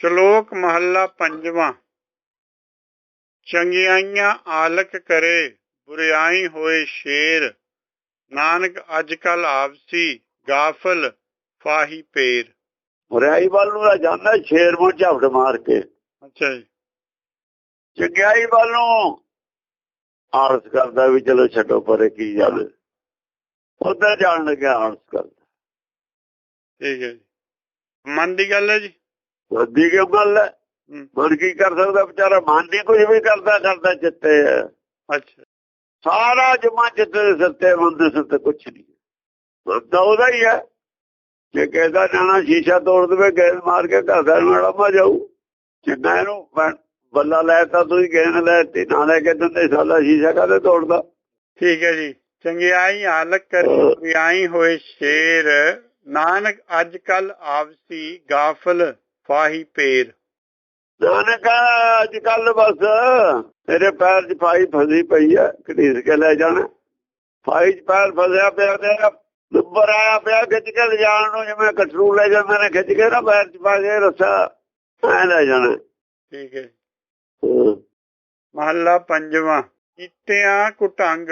ਸ਼ਲੋਕ ਮਹੱਲਾ ਪੰਜਵਾਂ। ਚੰਗਿਆਈਆਂ ਆਲਕ ਕਰੇ ਬੁਰਿਆਈ ਹੋਏ ਸ਼ੇਰ। ਨਾਨਕ ਅੱਜ ਕੱਲ ਆਪਸੀ ਗਾਫਲ ਫਾਹੀ ਪੇਰ। ਬੁਰਾਈ ਵੱਲ ਨੂੰ ਜਾਂਦਾ ਸ਼ੇਰ ਨੂੰ ਝਪਟ ਮਾਰ ਕੇ। ਅੱਛਾ ਜੀ। ਚੰਗਿਆਈ ਵੱਲ ਨੂੰ ਆਲਸ ਕਰਦਾ ਵੀ ਚਲੋ ਛੱਡੋ ਪਰੇ ਕੀ ਜਾਵੇ ਉਧਰ ਜਾਣ ਲੱਗਿਆ ਆਲਸ ਕਰਦਾ। ਠੀਕ ਹੈ ਜੀ। ਮਨ ਦੀ ਗੱਲ ਹੈ ਜੀ? ਵੱਡੀ ਕਿਉਂ ਗੱਲ ਹੈ? ਮਨ ਕੀ ਕਰ ਸਕਦਾ ਵਿਚਾਰਾ? ਮਨ ਦੀ ਕੁਝ ਵੀ ਕਰਦਾ ਕਰਦਾ ਚਿੱਤੇ ਹੈ ਅੱਛਾ। ਸਾਰਾ ਜਮਾ ਚਿੱਤੇ ਦੇ ਸੱਤੇ ਮਨ ਦੇ ਸੱਤੇ ਕੁਛ ਨਹੀਂ ਬੰਦਾ ਉਹਦਾ ਹੀ ਹੈ। ਜੇ ਕਹਿੰਦਾ ਜਾਣਾ ਸ਼ੀਸ਼ਾ ਤੋੜ ਦੇਵੇ ਗੇਂਦ ਮਾਰ ਕੇ ਘਰ ਦਾ ਲੜਾਮਾ ਜਾਊ। ਜਿੰਨਾ ਇਹਨੂੰ ਬੱਲਾ ਲੈ ਤਾਂ ਤੁਸੀਂ ਗੇਂਦ ਲੈ ਤੇ ਨਾ ਲੈ ਕੇ ਦਿੰਦੇ ਸਾਲਾ ਸ਼ੀਸ਼ਾ ਕਾਹਦੇ ਤੋੜਦਾ? ਠੀਕ ਹੈ ਜੀ। ਚੰਗਿਆਈ ਆਲਕ ਕਰੇ ਹਾਂ। ਬੁਰਿਆਈ ਹੋਏ ਸ਼ੇਰ। ਨਾਨਕ ਅੱਜ ਕੱਲ ਆਪਸੀ ਗਾਫਲ। ਫਾਹੀ ਪੇਰ। ਨਾਨਕ ਅੱਜ ਕੱਲ ਬਸ ਤੇਰੇ ਪੈਰ 'ਚ ਫਾਈ ਫਸੀ ਪਈ ਆ ਘੜੀਸ ਕੇ ਲੈ ਜਾਣਾ। ਫਾਈ 'ਚ ਪੈਰ ਫਸਿਆ ਪਿਆ ਤੇਰਾ ਨੰਬਰ ਆਇਆ ਪਿਆ ਖਿੱਚ ਕੇ ਲਿਜਾਣ ਨੂੰ ਜਿਵੇਂ ਕਟਰੂ ਲੈ ਜਾਂਦੇ ਨੇ ਖਿੱਚ ਕੇ ਨਾ ਪੈਰ 'ਚ ਪਾ ਕੇ ਰੱਸਾ ਐ ਲੈ ਜਾਣਾ। ਠੀਕ ਹੈ। ਮਹੱਲਾ ਪੰਜਵਾਂ ਕੀਤਿਆਂ ਕੁਟੰਗ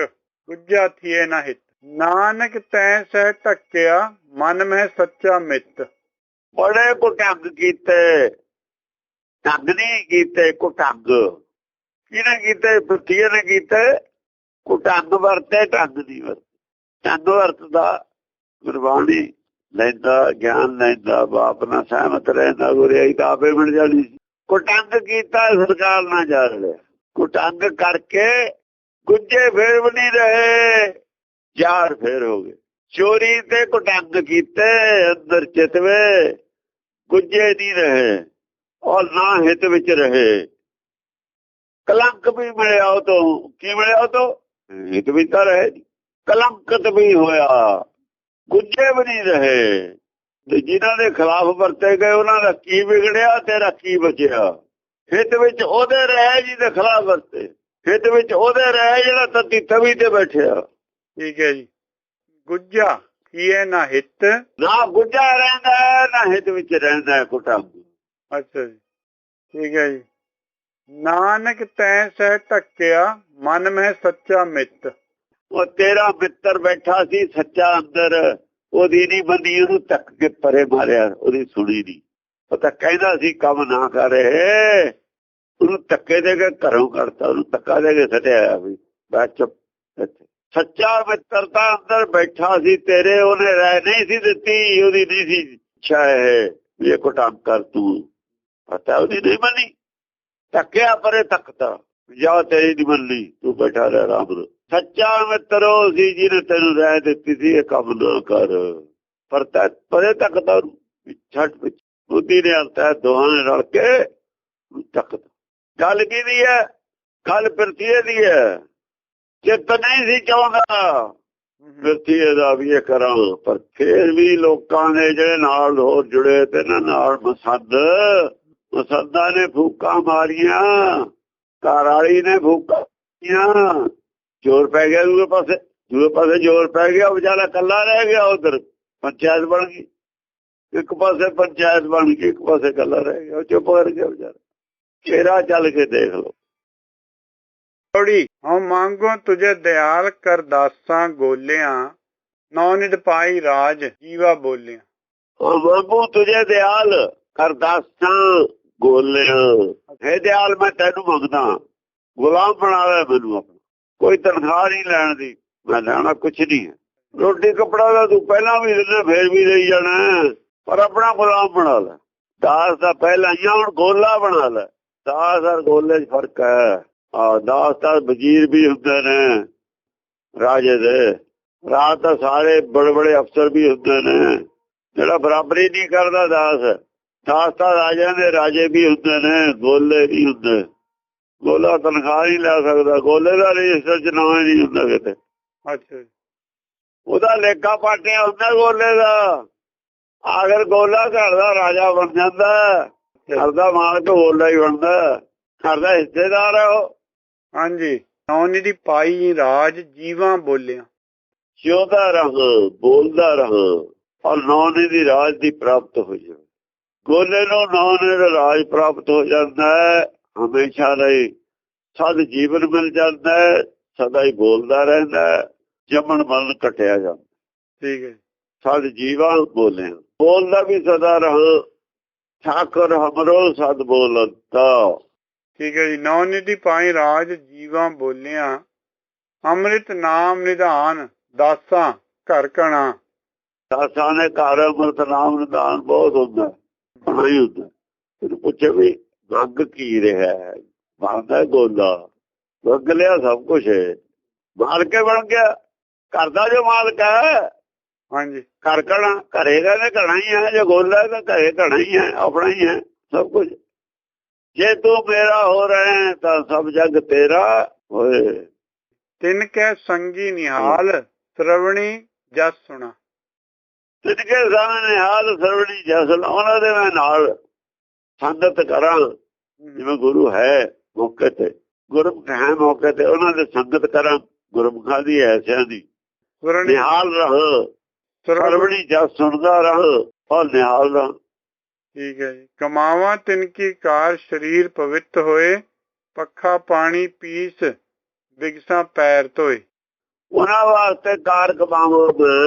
ਗੁੱਜਾ ਥੀਏ ਨਾ ਹਿਤ। ਨਾਨਕ ਤੈ ਸਹਿ ਟੱਕਿਆ ਮਨ ਮਹਿ ਸੱਚਾ ਮਿੱਤ। ਬੜੇ ਕੁਟੰਗ ਕੀਤੇ ਟੰਗ ਨਹੀਂ ਕੀਤੇ ਕੁਟੰਗ ਕਿਹਨੇ ਕੀਤੇ? ਪੁੱਤੀਏ ਨੇ ਕੀਤੇ। ਕੁਟੰਗ ਵਰਤੇ ਟੰਗ ਨਹੀਂ ਵਰਤੇ। ਟੰਗ ਵਰਤਦਾ, ਗੁਰਬਾਣੀ ਲੈਂਦਾ, ਗਿਆਨ ਲੈਂਦਾ, ਬਾਪ ਨਾਲ ਸਹਿਮਤ ਰਹਿੰਦਾ ਗੁਰਿਆਈ ਤਾਂ ਆਪੇ ਮਿਲ ਜਾਣੀ ਕੁਟੰਗ ਕੀਤਾ, ਸਰਕਾਰ ਨਾਲ ਜਾ ਰਿਹਾ ਕੁਟੰਗ ਕਰਕੇ ਗੁੱਜੇ ਫੇਰ ਵੀ ਨਹੀਂ ਰਹੇ ਯਾਰ ਫੇਰ ਹੋ ਗਏ। ਚੋਰੀ ਤੇ ਕੁਟੰਗ ਕੀਤੇ, ਅੰਦਰ ਚਿਤਵੇ ਗੁੱਜੇ ਨਹੀਂ ਰਹੇ ਔਰ ਨਾ ਹਿੱਤ ਵਿੱਚ ਰਹੇ। ਕਲੰਕ ਵੀ ਮਿਲਿਆ ਉਹ ਤੋਂ ਕੀ ਮਿਲਿਆ ਉਹ ਤੋਂ ਹਿੱਤ ਵੀ ਤਾਂ ਰਹੇ ਕਲੰਕਤ ਵੀ ਹੋਇਆ। ਗੁੱਜੇ ਵੀ ਨਹੀਂ ਰਹੇ। ਤੇ ਜਿਨ੍ਹਾਂ ਦੇ ਖਿਲਾਫ ਵਰਤੇ ਗਏ, ਉਹਨਾਂ ਦਾ ਕੀ ਵਿਗੜਿਆ ਤੇਰਾ ਕੀ ਬਚਿਆ? ਹਿੱਤ ਵਿੱਚ ਉਹਦੇ ਰਹੇ ਜਿਹਦੇ ਖਿਲਾਫ ਵਰਤੇ। ਹਿੱਤ ਵਿੱਚ ਉਹਦੇ ਰਹਿ ਜਿਹੜਾ ਤਤੀ ਤਵੀ ਤੇ ਬੈਠਿਆ। ਠੀਕ ਹੈ ਜੀ। ਗੁੱਜਾ। ਥੀਏ ਨਾ ਹਿਤ। ਨਾ ਗੁੱਜਾ ਰਹਿੰਦਾ ਨਾ ਹਿੱਤ ਵਿੱਚ ਰਹਿੰਦਾ ਕੁਟੰਬ ਅੱਛਾ ਜੀ ਠੀਕ ਹੈ ਜੀ। ਨਾਨਕ ਤੈ ਸਹਿ ਟੱਕਿਆ ਮਨ ਮਹਿ ਸੱਚਾ ਮਿੱਤ। ਉਹ ਤੇਰਾ ਮਿੱਤਰ ਬੈਠਾ ਸੀ ਸੱਚਾ ਅੰਦਰ। ਉਹਦੀ ਨਹੀਂ ਬੰਦੀ ਉਹਨੂੰ ਤੱਕ ਕੇ ਪਰੇ ਮਾਰਿਆ ਉਹਦੀ ਸੁਣੀ ਨਹੀਂ ਉਹ ਤਾਂ ਕਹਿੰਦਾ ਸੀ ਕੰਮ ਨਾ ਕਰੇ ਉਹਨੂੰ ਧੱਕੇ ਦੇ ਕੇ ਘਰੋਂ ਕਰਤਾ ਉਹਨੂੰ ਧੱਕਾ ਦੇ ਕੇ ਸੱਟਿਆ ਵੀ ਬੈਠ ਚੁੱਪ। ਸੱਚਾ ਮਿੱਤਰ ਤਾਂ ਅੰਦਰ ਬੈਠਾ ਸੀ ਤੇਰੇ ਉਹਨੇ ਰਹਿ ਨਹੀਂ ਸੀ ਦਿੱਤੀ ਉਹਦੀ ਨਹੀਂ ਸੀ ਇੱਛਾ ਇਹ ਵੀ ਇਹ ਕੁਟਾਮ ਕਰ ਤੂੰ। ਪਤਾ ਉਹਦੀ ਨਹੀਂ ਮੰਨੀ। ਧੱਕਿਆ ਪਰੇ ਤੱਕਤਾ ਜਾ ਤੇਰੀ ਨਹੀਂ ਮੰਨੀ ਤੂੰ ਬੈਠਾ ਰਹਿ ਆਰਾਮ ਨਾਲ। ਸੱਚਾ ਮਿੱਤਰੋ ਸੀ ਜਿਹਨੇ ਤੈਨੂੰ ਰਹਿ ਦਿੱਤੀ ਸੀ ਇਹ ਕੰਮ ਨਾ ਕਰ। ਪਰ ਪਰੇ ਤੱਕਦਾ ਉਹਨੂੰ, ਵੀ ਛੱਡ ਵਿੱਚ। ਬੁੱਧੀ ਨੇ ਅੰਤਾ ਦੋਹਾਂ ਨੇ ਰਲ ਕੇ ਉਹਨੂੰ ਤੱਕਦਾ ਗੱਲ ਕੀ ਦੀ ਹੈ? ਗੱਲ ਪ੍ਰਤੀਏ ਦੀ ਹੈ। ਚਿੱਤ ਨਹੀਂ ਸੀ ਚਾਹੁੰਦਾ। ਪ੍ਰਤੀਏ ਦਾ ਵੀ ਇਹ ਕਰਾਂ ਪਰ ਫੇਰ ਵੀ ਲੋਕਾਂ ਨੇ ਜਿਹੜੇ ਨਾਲ ਹੋਰ ਜੁੜੇ ਤੇ ਨਾ ਨਾਲ ਮਸੰਦ। ਮਸੰਦਾਂ ਨੇ ਫੂਕਾਂ ਮਾਰੀਆਂ ਘਰ ਵਾਲੀ ਨੇ ਫੂਕਾਂ ਮਾਰੀਆਂ। ਜ਼ੋਰ ਪੈ ਗਿਆ ਦੂਏ ਪਾਸੇ ਦੂਏ ਪਾਸੇ ਜ਼ੋਰ ਪੈ ਗਿਆ ਵਿਚਾਰਾ ਕੱਲਾ ਰਹਿ ਗਿਆ ਉਧਰ ਪੰਚਾਇਤ ਬਣ ਗਈ। ਇੱਕ ਪਾਸੇ ਪੰਚਾਇਤ ਬਣ ਗਈ ਇੱਕ ਪਾਸੇ ਕੱਲਾ ਰਹਿ ਗਿਆ ਚੁੱਪ ਕਰ ਗਿਆ ਵਿਚਾਰਾ। ਚਿਹਰਾ ਚੱਲ ਕੇ ਦੇਖ ਲਓ। ਥੋੜੀ ਹਉ ਮੰਗੋ ਤੁਝੇ ਦਿਆਲ ਕਰ ਦਾਸਾਂ ਗੋਲਿਆਂ ਨੌ ਨਿਦ ਪਾਈ ਰਾਜ ਜੀਵਾ ਬੋਲਿਆਂ। ਉਹ ਬਾਬੂ ਤੁਝੇ ਦਿਆਲ ਕਰਦਾਸਾਂ ਗੋਲਿਆ। ਹੈ ਦਿਆਲ, ਮੈਂ ਤੈਨੂੰ ਮੰਗਦਾ, ਗੁਲਾਮ ਬਣਾ ਲੈ ਮੈਨੂੰ ਆਪਣਾ। ਕੋਈ ਤਨਖਾਹ ਨਹੀਂ ਲੈਣ ਦੀ, ਮੈਂ ਲੈਣਾ ਕੁਛ ਨਹੀਂ ਰੋਟੀ ਕਪੜਾ ਦਾ ਤੂੰ ਪਹਿਲਾਂ ਵੀ ਦਿੰਦਾ, ਫੇਰ ਵੀ ਦੇਈ ਜਾਣਾ ਪਰ ਆਪਣਾ ਗੁਲਾਮ ਬਣਾ ਲੈ। ਦਾਸ ਦਾ ਪਹਿਲਾਂ ਹੀ ਹੁਣ ਗੋਲਾ ਬਣਾ ਲੈ। ਦਾਸ ਔਰ ਗੋਲੇ 'ਚ ਫ਼ਰਕ ਹੈ। ਆ ਦਾਸ ਤਾਂ ਵਜ਼ੀਰ ਵੀ ਹੁੰਦੇ ਨੇ ਰਾਜੇ ਦੇ। ਰਾਜ ਤਾਂ ਸਾਰੇ ਬੜੇ ਬੜੇ ਅਫਸਰ ਵੀ ਹੁੰਦੇ ਨੇ। ਜਿਹੜਾ ਬਰਾਬਰੀ ਨਹੀਂ ਕਰਦਾ ਦਾਸ ਦਾਸ ਤਾਂ ਰਾਜਿਆਂ ਦੇ ਰਾਜੇ ਵੀ ਹੁੰਦੇ ਨੇ ਗੋਲੇ ਨਹੀਂ ਹੁੰਦੇ। ਗੋਲਾ ਤਨਖਾਹ ਨਹੀਂ ਲੈ ਸਕਦਾ ਗੋਲੇ ਦਾ ਰਜਿਸਟਰ ਚ ਨਾਮ ਨਹੀਂ ਹੁੰਦਾ ਕਿਤੇ। ਅੱਛਾ ਉਹਦਾ ਲੇਖਾ ਪਾਟਿਆ ਹੁੰਦਾ ਗੋਲੇ ਦਾ। ਆਖਰ ਗੋਲਾ ਘਰ ਦਾ ਰਾਜਾ ਬਣ ਜਾਂਦਾ। ਘਰ ਦਾ ਮਾਲਕ ਗੋਲਾ ਹੀ ਬਣਦਾ। ਘਰ ਦਾ ਹਿੱਸੇਦਾਰ ਹੈ ਉਹ? ਹਾਂਜੀ। ਨੌ ਨਿਦ ਪਾਈ ਰਾਜ ਜੀਵਾ ਬੋਲਿਆਂ। ਜਿਉਂਦਾ ਰਹ ਬੋਲਦਾ ਰਹ ਔਰ ਨੌਨੇ ਦੀ ਰਾਜ ਦੀ ਪ੍ਰਾਪਤ ਹੋ ਜਾਵੇ। ਗੋਲੇ ਨੂੰ ਨਾਨ ਦਾ ਰਾਜ ਪ੍ਰਾਪਤ ਹੋ ਜਾਂਦਾ ਹੈ ਹਮੇਸ਼ਾ ਲਈ ਸਦ ਜੀਵਨ ਮਿਲ ਜਾਂਦਾ ਹੈ ਸਦਾ ਹੀ ਬੋਲਦਾ ਰਹਿੰਦਾ ਹੈ ਜਮਨ ਮਨ ਕਟਿਆ ਜਾਂਦਾ ਠੀਕ ਹੈ। ਸਦ ਜੀਵਾ ਬੋਲੇ ਬੋਲਦਾ ਵੀ ਸਦਾ ਰਹ ਠਾਕਰ ਹਮਰੋ ਸਦ ਬੋਲਤਾ। ਠੀਕ ਹੈ ਜੀ ਨੌ ਨਿਧੀ ਪਾਈ ਰਾਜ ਜੀਵਾਂ ਬੋਲਿਆ ਅੰਮ੍ਰਿਤ ਨਾਮ ਨਿਧਾਨ ਦਾਸਾਂ ਘਰ ਕਣਾ। ਦਾਸਾਂ ਨੇ ਘਰ ਅਮਰਤ ਨਾਮ ਨਿਦਾਨ ਬਹੁਤ ਹੁੰਦਾ ਹੀ ਹੁੰਦਾ। ਫਿਰ ਪੁੱਛੇ ਵੀ ਗੱਗ ਕੀ ਰਿਹਾ ਹੈ? ਬਣਦਾ ਗੋਲਾ? ਗੱਗ ਲਿਆ ਸਭ ਕੁਝ ਹੈ। ਮਾਰ ਕੇ ਬਣ ਗਿਆ। ਘਰ ਦਾ ਜੋ ਮਾਲਕ ਹੈ। ਹਾਂਜੀ। ਘਰ ਕਣਾ ਘਰੇਗਾ ਨੇ ਘਣਾ ਹੀ ਹੈ ਜੇ ਗੋਲਾ ਹੈ ਤਾਂ ਘਰੇ ਘਣਾ ਹੀ ਹੈ ਆਪਣਾ ਹੀ ਹੈ ਸਭ ਕੁਝ ਜੇ ਤੂੰ ਮੇਰਾ ਹੋ ਰਹੇ ਤਾਂ ਸਭ ਜਗ ਤੇਰਾ ਹੋਏ। ਤਿੰਨ ਕੈ ਸੰਗੀ ਨਿਹਾਲ ਸ਼ਰਵਣੀ ਜਸ ਸੁਣਾ। ਤਿਨਕੇ ਸਾਹਮਣੇ ਹਾਲ ਸਰਵਣੀ ਜਸਲ ਉਹਨਾਂ ਦੇ ਮੈਂ ਨਾਲ ਸੰਗਤ ਕਰਾਂ ਜਿਵੇਂ ਗੁਰੂ ਹੈ ਮੌਕੇ ਤੇ। ਗੁਰਮੁਖ ਹੈ ਮੌਕੇ ਤੇ ਉਹਨਾਂ ਦੇ ਸੰਗਤ ਕਰਾਂ ਗੁਰਮੁਖਾਂ ਦੀ ਐਸਿਆਂ ਦੀ। ਨਿਹਾਲ ਰਹ ਸਰਵਣੀ ਸਰਵਣੀ ਜਸ ਸੁਣਦਾ ਰਹ ਔਰ ਨਿਹਾਲ ਰਹ। ਠੀਕ ਹੈ ਜੀ। ਕਮਾਵਾ ਤਿਨ ਕੀ ਕਾਰ ਸਰੀਰ ਪਵਿੱਤ ਹੋਏ ਪੱਖਾ ਪਾਣੀ ਪੀਸ ਬਿਗਸਾ ਪੈਰ ਧੋਏ। ਉਹਨਾਂ ਵਾਸਤੇ ਕਾਰ ਕਮਾਵੋ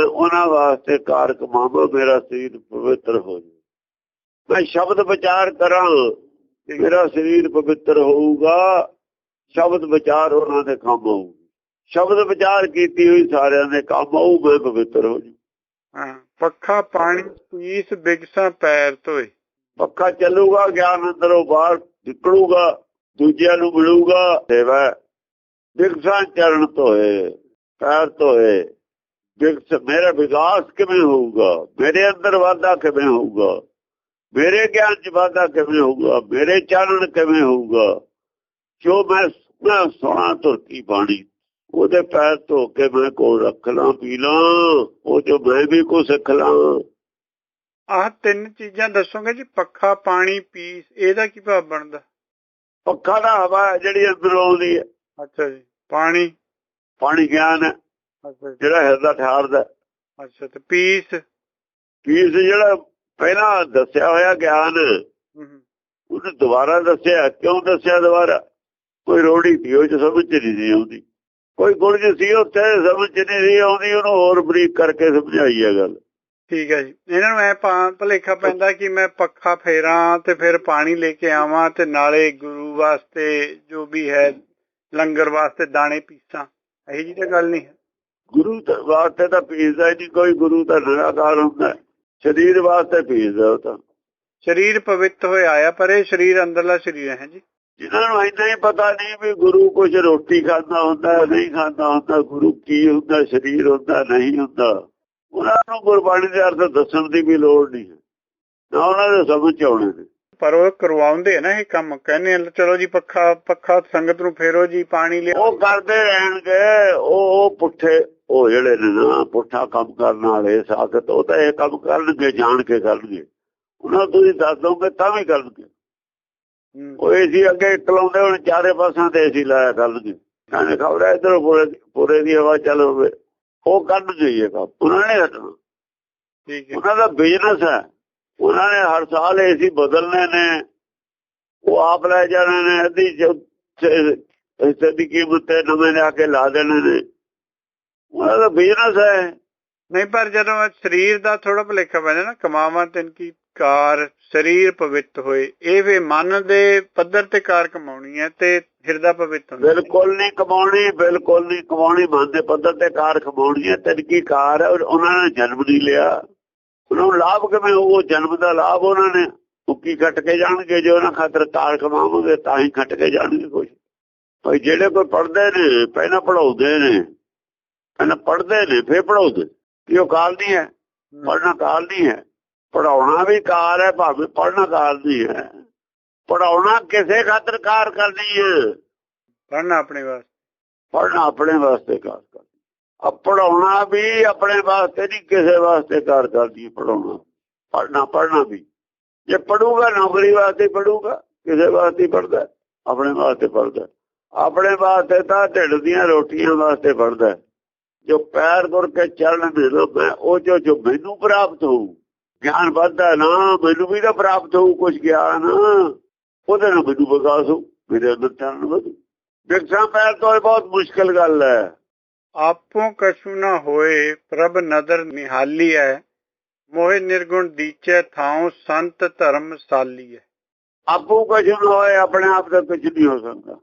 ਉਹਨਾਂ ਵਾਸਤੇ ਕਾਰ ਕਮਾਵੋ ਮੇਰਾ ਸਰੀਰ ਪਵਿੱਤਰ ਹੋ ਜਾਵੇ ਮੈਂ ਸ਼ਬਦ ਵਿਚਾਰ ਕਰਾਂ ਮੇਰਾ ਸਰੀਰ ਪਵਿੱਤਰ ਹੋਊਗਾ ਸ਼ਬਦ ਵਿਚਾਰ ਉਹਨਾਂ ਦੇ ਕੰਮ ਆਊ ਸ਼ਬਦ ਵਿਚਾਰ ਕੀਤੀ ਹੋਈ ਸਾਰਿਆਂ ਦੇ ਕੰਮ ਆਊ ਮੈਂ ਪਵਿੱਤਰ ਹੋ ਜੂ ਹਾਂ ਪੱਖਾ ਪਾਣੀ ਪੀਸ ਬਿਗਸਾ ਪੈਰ ਧੋਏ। ਪੱਕਾ ਚੱਲੂਗਾ, ਗਿਆਨ ਅੰਦਰੋਂ ਬਾਹਰ ਨਿਕਲੂਗਾ, ਦੂਜਿਆਂ ਨੂੰ ਮਿਲੂਗਾ, ਸੇਵਾ ਵਿਗਸਾਂ ਚਰਨ ਧੋਏ, ਪੈਰ ਧੋਏ। ਵਿਗਸ ਮੇਰਾ ਵਿਕਾਸ ਕਿਵੇਂ ਹੋਊਗਾ? ਮੇਰੇ ਅੰਦਰ ਵਾਧਾ ਕਿਵੇਂ ਹੋਊਗਾ? ਮੇਰੇ ਗਿਆਨ ਚ ਵਾਧਾ ਕਿਵੇਂ ਹੋਊਗਾ? ਮੇਰੇ ਚਾਨਣ ਕਿਵੇਂ ਹੋਊਗਾ? ਜੋ ਮੈਂ ਮੈਂ ਸੋਣਾ ਧਰਤੀ ਬਾਣੀ? ਉਹਦੇ ਪੈਰ ਧੋ ਕੇ ਮੈਂ ਕੋਲ ਰੱਖ ਲਾਂ, ਪੀ ਲਾਂ। ਉਹ ਜੋ ਮੈਂ ਵੀ ਕੋ ਸਿੱਖ ਲਾਂ ਆਹ ਤਿੰਨ ਚੀਜ਼ਾਂ ਦੱਸੋਗੇ ਜੀ? ਪੱਖਾ ਪਾਣੀ ਪੀਸ ਇਹਦਾ ਕੀ ਭਾਵ ਬਣਦਾ? ਪੱਖਾ ਦਾ ਹਵਾ ਜਿਹੜੀ ਅੰਦਰੋਂ ਆਉਂਦੀ ਹੈ। ਅੱਛਾ ਜੀ। ਪਾਣੀ? ਪਾਣੀ ਗਿਆਨ ਹੈ ਅੱਛਾ ਜੀ। ਜਿਹੜਾ ਹਿਰਦਾ ਠਾਰਦਾ ਅੱਛਾ ਤੇ ਪੀਸ? ਪੀਸ ਜਿਹੜਾ ਪਹਿਲਾਂ ਦੱਸਿਆ ਹੋਇਆ ਗਿਆਨ ਉਹਨੇ ਦੁਬਾਰਾ ਦੱਸਿਆ ਕਿਉਂ ਦੱਸਿਆ ਦੁਬਾਰਾ? ਕੋਈ ਰੋੜੀ ਸੀ ਉਹ ਚ ਸਮਝ ਨਹੀਂ ਸੀ ਆਉਂਦੀ। ਕੋਈ ਗੁਣ ਚ ਸੀ ਉੱਥੇ ਸਮਝ ਨਹੀਂ ਆਉਂਦੀ ਉਹਨੂੰ ਹੋਰ ਬਰੀਕ ਕਰਕੇ ਸਮਝਾਈ ਹੈ ਗੱਲ। ਠੀਕ ਹੈ ਜੀ। ਇਹਨਾਂ ਨੂੰ ਐ ਭਲੇਖਾ ਪੈਂਦਾ ਕਿ ਮੈਂ ਪੱਖਾ ਫੇਰਾਂ ਤੇ ਫਿਰ ਪਾਣੀ ਲੈ ਕੇ ਆਵਾਂ ਤੇ ਨਾਲੇ ਗੁਰੂ ਵਾਸਤੇ ਜੋ ਵੀ ਹੈ ਲੰਗਰ ਵਾਸਤੇ ਦਾਣੇ ਪੀਸਾਂ। ਇਹੀ ਜੀ ਤਾਂ ਗੱਲ ਨਹੀਂ ਹੈ। ਗੁਰੂ ਵਾਸਤੇ ਤਾਂ ਪੀਸਦਾ ਨਹੀਂ ਕੋਈ ਗੁਰੂ ਤਾਂ ਨਿਰਾਕਾਰ ਹੁੰਦਾ। ਸਰੀਰ ਵਾਸਤੇ ਪੀਸਦਾ ਉਹ ਤਾਂ। ਸਰੀਰ ਪਵਿੱਤ ਹੋਏ ਆਇਆ ਪਰ ਇਹ ਸਰੀਰ ਅੰਦਰਲਾ ਸਰੀਰ ਹੈ ਜੀ। ਜਿਨ੍ਹਾਂ ਨੂੰ ਇੰਨਾ ਹੀ ਪਤਾ ਨਹੀਂ ਵੀ ਗੁਰੂ ਕੁਝ ਰੋਟੀ ਖਾਂਦਾ ਹੁੰਦਾ ਨਹੀਂ ਖਾਂਦਾ ਹੁੰਦਾ ਗੁਰੂ ਕੀ ਹੁੰਦਾ ਸਰੀਰ ਹੁੰਦਾ ਨਹੀਂ ਹੁੰਦਾ। ਉਹਨਾਂ ਨੂੰ ਗੁਰਬਾਣੀ ਦੇ ਅਰਥ ਦੱਸਣ ਦੀ ਵੀ ਲੋੜ ਨਹੀਂ ਹੈ। ਨਾ ਉਹਨਾਂ ਦੇ ਸਮਝ ਚ ਆਉਣੇ ਨੇ। ਪਰ ਉਹ ਕਰਵਾਉਂਦੇ ਆ ਨਾ ਇਹ ਕੰਮ ਕਹਿੰਦੇ ਆ ਚਲੋ ਜੀ ਪੱਖਾ ਪੱਖਾ ਸੰਗਤ ਨੂੰ ਫੇਰੋ ਜੀ ਪਾਣੀ ਲਿਆਓ। ਉਹ ਕਰਦੇ ਰਹਿਣਗੇ ਉਹ ਪੁੱਠੇ ਉਹ ਜਿਹੜੇ ਨੇ ਨਾ ਪੁੱਠਾ ਕੰਮ ਕਰਨ ਵਾਲੇ ਸਾਖਤ ਉਹ ਤਾਂ ਇਹ ਕੰਮ ਕਰਨਗੇ ਜਾਣ ਕੇ ਕਰਨਗੇ। ਉਹਨਾਂ ਨੂੰ ਤੁਸੀਂ ਦੱਸ ਦੋਗੇ ਤਾਂ ਵੀ ਕਰਨਗੇ। ਉਹ ਏਸੀ ਅੱਗੇ ਇਕਲਾਉਂਦੇ ਹੁਣ ਚਾਰੇ ਪਾਸਾਂ ਤੇ ਏਸੀ ਲਾਇਆ ਕਰਨਗੇ। ਕਹਿੰਦੇ ਖਬਰ ਇਧਰ ਪੂਰੇ ਪੂਰੇ ਦੀ ਹਵਾ ਚੱਲ ਹੋਵੇ ਉਹ ਇਹ ਕੰਮ ਉਹਨਾਂ ਨੇ ਹਟਣਾ ਠੀਕ ਹੈ। ਉਹਨਾਂ ਦਾ ਬਿਜ਼ਨਸ ਹੈ। ਉਹਨਾਂ ਨੇ ਹਰ ਸਾਲ ਏਸੀ ਬਦਲਨੇ ਨੇ। ਉਹ ਆਪ ਲੈ ਜਾਣੇ ਨੇ ਅੱਧੀ ਹਿੱਸੇ ਦੀ ਕੀਮਤ ਤੇ ਨਵੇਂ ਲਿਆ ਕੇ ਲਾ ਦੇਣੇ ਨੇ। ਉਹਨਾਂ ਦਾ ਬਿਜ਼ਨਸ ਹੈ। ਨਹੀਂ ਪਰ ਜਦੋਂ ਸਰੀਰ ਦਾ ਥੋੜਾ ਭਲੇਖਾ ਪੈਂਦਾ ਨਾ ਕਮਾਵਾਂ ਤਿੰਨ ਕੀ ਕਾਰ ਸਰੀਰ ਪਵਿੱਤ ਹੋਏ ਇਹ ਵੇ ਮਨ ਦੇ ਪੱਧਰ ਤੇ ਕਾਰ ਕਮਾਉਣੀ ਹੈ ਤੇ ਹਿਰਦਾ ਪਵਿੱਤ ਹੁੰਦਾ ਬਿਲਕੁਲ ਨਹੀਂ ਕਮਾਉਣੀ ਬਿਲਕੁਲ ਨਹੀਂ ਕਮਾਉਣੀ ਮਨ ਦੇ ਪੱਧਰ ਤੇ ਕਾਰ ਕਮਾਉਣੀ ਹੈ ਤਿੰਨਕੀ ਕਾਰ ਉਹਨਾਂ ਨੇ ਜਨਮ ਨਹੀਂ ਲਿਆ। ਉਹਨਾਂ ਨੂੰ ਲਾਭ ਕਿਵੇਂ ਹੋਊ? ਜਨਮ ਦਾ ਲਾਭ ਉਹਨਾਂ ਨੇ। ਉੱਕੀ ਕੱਟ ਕੇ ਜਾਣਗੇ? ਜੇ ਉਹਨਾਂ ਖਾਤਰ ਕਾਰ ਕਮਾਵਾਂਗੇ ਤਾਂ ਹੀ ਕੱਟ ਕੇ ਜਾਣਗੇ ਕੁਝ ਭਾਈ ਜਿਹੜੇ ਕੋਈ ਪੜਦੇ ਨੇ ਪਹਿਲਾਂ ਪੜਾਉਂਦੇ ਨੇ ਪਹਿਲਾਂ ਪੜਦੇ ਨੇ ਫੇਰ ਪੜਾਉਂਦੇ ਇਹ ਉਹ ਕਾਲ ਨਹੀਂ ਹੈ। ਪੜਨਾ ਕਾਲ ਨਹੀਂ ਹੈ। ਪੜਾਉਣਾ ਵੀ ਕਾਰ ਹੈ ਭਾਵੇਂ ਪੜਨਾ ਕਾਲ ਨਹੀਂ ਹੈ। ਪੜਾਉਣਾ ਕਿਸੇ ਖਾਤਰ ਕਾਰ ਕਰਨੀ ਹੈ। ਪੜਨਾ ਆਪਣੇ ਵਾਸਤੇ। ਪੜਨਾ ਆਪਣੇ ਵਾਸਤੇ ਕਾਰ ਕਰਦੀ ਆ ਪੜਾਉਣਾ ਵੀ ਆਪਣੇ ਵਾਸਤੇ ਨਹੀਂ ਕਿਸੇ ਵਾਸਤੇ ਕਾਰ ਕਰਦੀ ਪੜਾਉਣਾ ਪੜਨਾ ਪੜਨਾ ਵੀ। ਜੇ ਪੜੂਗਾ ਨੌਕਰੀ ਵਾਸਤੇ ਪੜੂਗਾ ਕਿਸੇ ਵਾਸਤੇ ਪੜਦਾ ਆਪਣੇ ਵਾਸਤੇ ਪੜਦਾ ਆਪਣੇ ਵਾਸਤੇ ਤਾਂ ਢਿੱਡ ਦੀਆਂ ਰੋਟੀਆਂ ਵਾਸਤੇ ਪੜਦਾ ਜੋ ਪੈਰ ਗੁਰ ਕੇ ਚਰਨ ਦੇ ਲੋ ਮੈਂ ਉਹ ਜੋ ਜੋ ਮੈਨੂੰ ਪ੍ਰਾਪਤ ਹੋਊ ਗਿਆਨ ਵੱਧਦਾ ਨਾ ਮੈਨੂੰ ਵੀ ਤਾਂ ਪ੍ਰਾਪਤ ਹੋਊ ਕੁਝ ਗਿਆਨ ਉਹਦੇ ਨਾਲ ਮੈਨੂੰ ਵਿਕਾਸ ਹੋਊ ਮੇਰੇ ਅੰਦਰ ਚਰਨ ਵਧੂ ਵਿਕਸਾਂ ਪੈਰ ਤੋਂ ਇਹ ਬਹੁਤ ਮੁਸ਼ਕਲ ਗੱਲ ਹੈ ਆਪੋ ਕਛੂ ਨਾ ਹੋਏ ਪ੍ਰਭ ਨਦਰ ਨਿਹਾਲੀ ਹੈ ਮੋਹਿ ਨਿਰਗੁਣ ਦੀਚੈ ਥਾਉ ਸੰਤ ਧਰਮ ਸਾਲੀ ਹੈ ਆਪੂ ਕੁਝ ਨਾ ਹੋਏ ਆਪਣੇ ਆਪ ਦਾ ਕੁਝ ਨਹੀਂ ਹੋ ਸਕਦਾ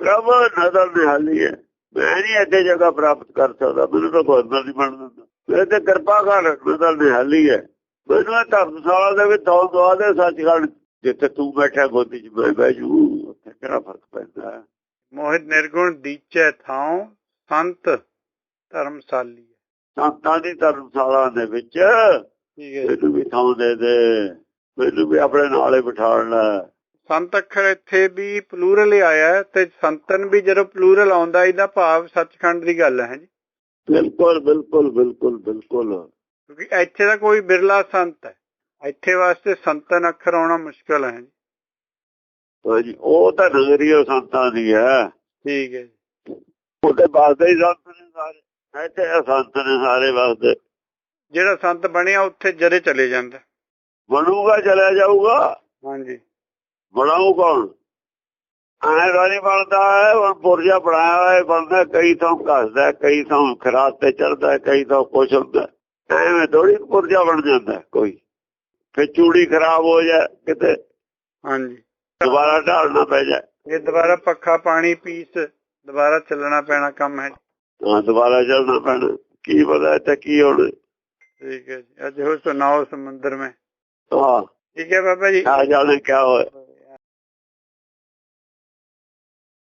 ਪ੍ਰਭ ਨਜ਼ਰ ਨਿਹਾਲੀ ਹੈ ਮੈਂ ਨਹੀਂ ਇੱਥੇ ਜਗ੍ਹਾ ਪ੍ਰਾਪਤ ਕਰ ਸਕਦਾ ਮੈਨੂੰ ਤਾਂ ਗੋਦਰ ਨਹੀਂ ਬਣ ਦਿੰਦਾ ਮੇਰੇ ਤੇ ਕਿਰਪਾ ਕਰ ਨਜ਼ਰ ਨਿਹਾਲੀ ਹੈ ਮੈਨੂੰ ਧਰਮਸ਼ਾਲਾ ਦੇ ਵਿੱਚ ਦੋ ਦੁਆ ਦੇ ਸੱਚਖੰਡ ਜਿੱਥੇ ਤੂੰ ਬੈਠਾ ਗੋਦੀ 'ਚ ਮੈਂ ਬਹਿ ਜੂ ਉੱਥੇ ਕਿਹੜਾ ਫ਼ਰਕ ਪੈਂਦਾ ਹੈ? ਮੋਹਿ ਨਿਰਗੁਣ ਦੀਚੈ ਥਾਉ ਸੰਤ ਧਰਮ ਸਾਲੀ ਹੈ। ਸੰਤਾਂ ਦੀ ਧਰਮਸ਼ਾਲਾ ਦੇ ਵਿੱਚ ਠੀਕ ਹੈ ਵੀ ਥਾਂ ਦੇ ਦੇ ਮੈਨੂੰ ਵੀ ਆਪਣੇ ਨਾਲੇ ਬਿਠਾਉਣ। ਲੈ ਸੰਤ ਅੱਖਰ ਇੱਥੇ ਵੀ ਪਲੂਰਲ ਹੀ ਆਇਆ ਹੈ ਤੇ ਸੰਤਨ ਵੀ ਜਦੋਂ ਪਲੂਰਲ ਆਉਂਦਾ ਇਹਦਾ ਭਾਵ ਸੱਚਖੰਡ ਦੀ ਗੱਲ ਹੈ ਜੀ। ਬਿਲਕੁਲ ਬਿਲਕੁਲ ਬਿਲਕੁਲ ਬਿਲਕੁਲ। ਕਿਉਂਕਿ ਇੱਥੇ ਦਾ ਕੋਈ ਬਿਰਲਾ ਸੰਤ ਹੈ। ਇੱਥੇ ਵਾਸਤੇ ਸੰਤਨ ਅੱਖਰ ਆਉਣਾ ਮੁਸ਼ਕਲ ਹੈ ਜੀ। ਉਹ ਤਾਂ ਨਜ਼ਰੀਆ ਸੰਤਾਂ ਦੀ ਹੈ। ਠੀਕ ਹੈ ਜੀ। ਉਹਦੇ ਵਾਸਤੇ ਹੀ ਸੰਤ ਨੇ ਸਾਰੇ। ਇੱਥੇ ਸੰਤ ਨੇ ਸਾਰੇ ਵਾਸਤੇ। ਜਿਹੜਾ ਸੰਤ ਬਣਿਆ ਉੱਥੇ ਜਦੇ ਚਲੇ ਜਾਂਦਾ। ਬਣੂਗਾ ਚਲਿਆ ਜਾਊਗਾ। ਹਾਂਜੀ। ਬਣਾਉ ਕੌਣ? ਐ ਰਾਣੀ ਬਣਦਾ ਹੈ ਹੁਣ ਪੁਰਜਾ ਬਣਾਇਆ ਹੋਇਆ ਬਣਦਾ ਕਈ ਥਾਂ ਘਸਦਾ ਕਈ ਥਾਂ ਖਰਾਤ ਤੇ ਚੜਦਾ ਕਈ ਥਾਂ ਕੁਛ ਹੁੰਦਾ ਐਵੇਂ ਦੋੜੀ ਪੁਰਜਾ ਬਣ ਜਾਂਦਾ ਕੋਈ। ਫਿਰ ਚੂੜੀ ਖਰਾਬ ਹੋ ਜਾ ਕਿਤੇ ਹਾਂਜੀ। ਦੁਬਾਰਾ ਢਾਲਣਾ ਪੈ ਜਾ ਇਹ ਦੁਬਾਰਾ ਪੱਖਾ ਪਾਣੀ ਪੀਸ ਦੁਬਾਰਾ ਚੱਲਣਾ ਪੈਣਾ ਕੰਮ ਹੈ। ਹਾਂ ਦੁਬਾਰਾ ਚੱਲਣਾ ਪੈਣਾ। ਕੀ ਪਤਾ ਤੇ ਕੀ ਹੋਣਾ। ਠੀਕ ਹੈ ਜੀ। ਅੱਜ ਹੋ ਸੁਣਾਓ ਸਮੁੰਦਰ ਮੈਂ। ਹਾਂ। ਠੀਕ ਹੈ ਬਾਬਾ ਜੀ। ਆ ਜਾਣੇ ਕਿਆ ਹੋਇਆ।